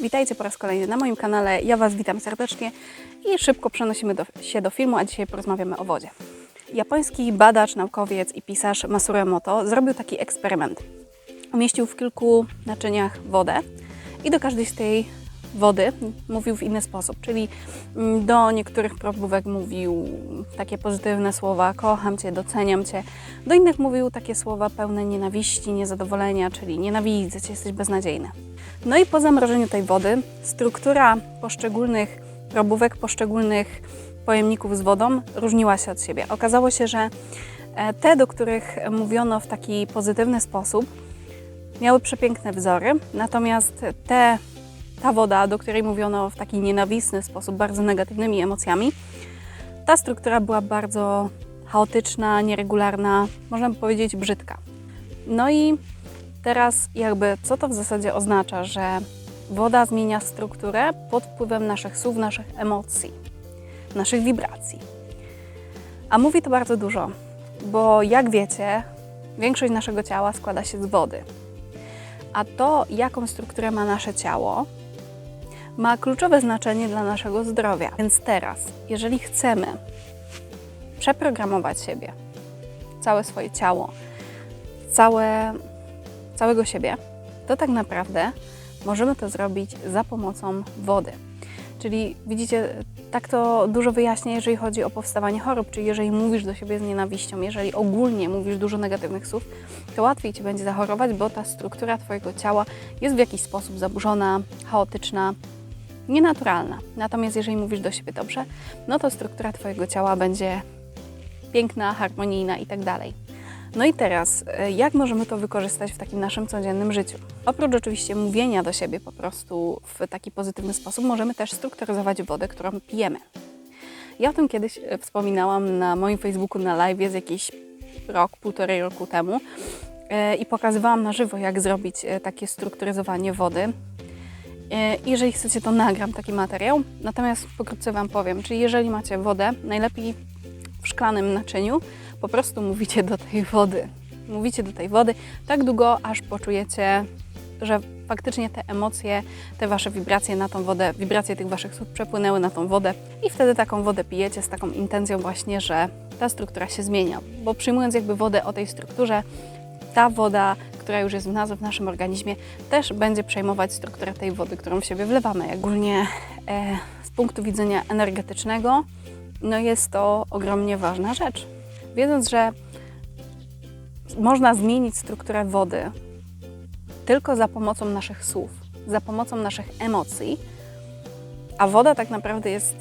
Witajcie po raz kolejny na moim kanale. Ja Was witam serdecznie i szybko przenosimy do, się do filmu, a dzisiaj porozmawiamy o wodzie. Japoński badacz, naukowiec i pisarz Masuro Emoto zrobił taki eksperyment. Umieścił w kilku naczyniach wodę i do każdej z tej wody mówił w inny sposób, czyli mm, do niektórych probówek mówił takie pozytywne słowa, kocham Cię, doceniam Cię, do innych mówił takie słowa pełne nienawiści, niezadowolenia, czyli nienawidzę Cię, jesteś beznadziejny. No i po zamrożeniu tej wody struktura poszczególnych probówek, poszczególnych pojemników z wodą różniła się od siebie. Okazało się, że e, te, do których mówiono w taki pozytywny sposób, miały przepiękne wzory, natomiast te, ta woda, do której mówiono w taki nienawistny sposób, bardzo negatywnymi emocjami, ta struktura była bardzo chaotyczna, nieregularna, można by powiedzieć brzydka. No i teraz jakby co to w zasadzie oznacza, że woda zmienia strukturę pod wpływem naszych słów, naszych emocji, naszych wibracji. A mówi to bardzo dużo, bo jak wiecie, większość naszego ciała składa się z wody. A to, jaką strukturę ma nasze ciało, ma kluczowe znaczenie dla naszego zdrowia. Więc teraz, jeżeli chcemy przeprogramować siebie, całe swoje ciało, całe, całego siebie, to tak naprawdę możemy to zrobić za pomocą wody. Czyli widzicie, tak to dużo wyjaśnia, jeżeli chodzi o powstawanie chorób, czyli jeżeli mówisz do siebie z nienawiścią, jeżeli ogólnie mówisz dużo negatywnych słów, to łatwiej Ci będzie zachorować, bo ta struktura Twojego ciała jest w jakiś sposób zaburzona, chaotyczna, nienaturalna. Natomiast jeżeli mówisz do siebie dobrze, no to struktura Twojego ciała będzie piękna, harmonijna i tak dalej. No i teraz, e, jak możemy to wykorzystać w takim naszym codziennym życiu? Oprócz oczywiście mówienia do siebie po prostu w taki pozytywny sposób, możemy też strukturyzować wodę, którą pijemy. Ja o tym kiedyś e, wspominałam na moim Facebooku na live z jakiś rok, półtorej roku temu e, i pokazywałam na żywo, jak zrobić takie strukturyzowanie wody. Jeżeli chcecie, to nagram taki materiał. Natomiast pokrótce Wam powiem, czyli jeżeli macie wodę, najlepiej w szklanym naczyniu, po prostu mówicie do tej wody. Mówicie do tej wody tak długo, aż poczujecie, że faktycznie te emocje, te wasze wibracje na tą wodę, wibracje tych waszych słów przepłynęły na tą wodę i wtedy taką wodę pijecie z taką intencją właśnie, że ta struktura się zmienia. Bo przyjmując jakby wodę o tej strukturze, ta woda, która już jest w nas, w naszym organizmie, też będzie przejmować strukturę tej wody, którą w siebie wlewamy. Ogólnie e, z punktu widzenia energetycznego, no jest to ogromnie ważna rzecz. Wiedząc, że można zmienić strukturę wody tylko za pomocą naszych słów, za pomocą naszych emocji, a woda tak naprawdę jest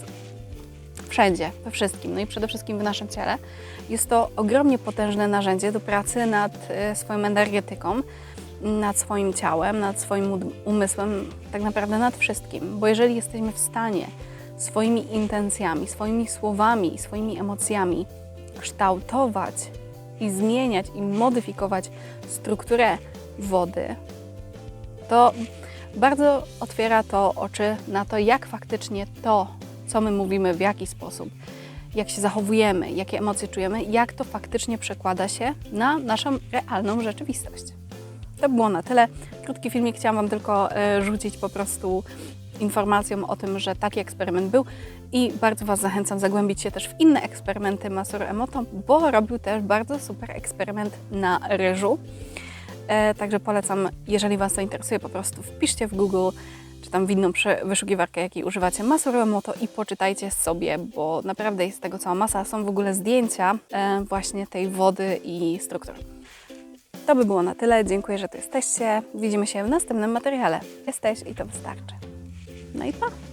wszędzie, we wszystkim, no i przede wszystkim w naszym ciele, jest to ogromnie potężne narzędzie do pracy nad e, swoją energetyką, nad swoim ciałem, nad swoim umysłem, tak naprawdę nad wszystkim. Bo jeżeli jesteśmy w stanie swoimi intencjami, swoimi słowami, swoimi emocjami kształtować i zmieniać i modyfikować strukturę wody, to bardzo otwiera to oczy na to, jak faktycznie to, co my mówimy, w jaki sposób, jak się zachowujemy, jakie emocje czujemy, jak to faktycznie przekłada się na naszą realną rzeczywistość. To było na tyle. Krótki filmik chciałam Wam tylko e, rzucić po prostu informacją o tym, że taki eksperyment był i bardzo Was zachęcam zagłębić się też w inne eksperymenty Masur Emoto, bo robił też bardzo super eksperyment na ryżu. E, także polecam, jeżeli Was to interesuje, po prostu wpiszcie w Google czy tam w inną wyszukiwarkę, jakiej używacie Masur Emoto i poczytajcie sobie, bo naprawdę jest tego cała masa. Są w ogóle zdjęcia e, właśnie tej wody i struktur. To by było na tyle. Dziękuję, że tu jesteście. Widzimy się w następnym materiale. Jesteś i to wystarczy. No i pa!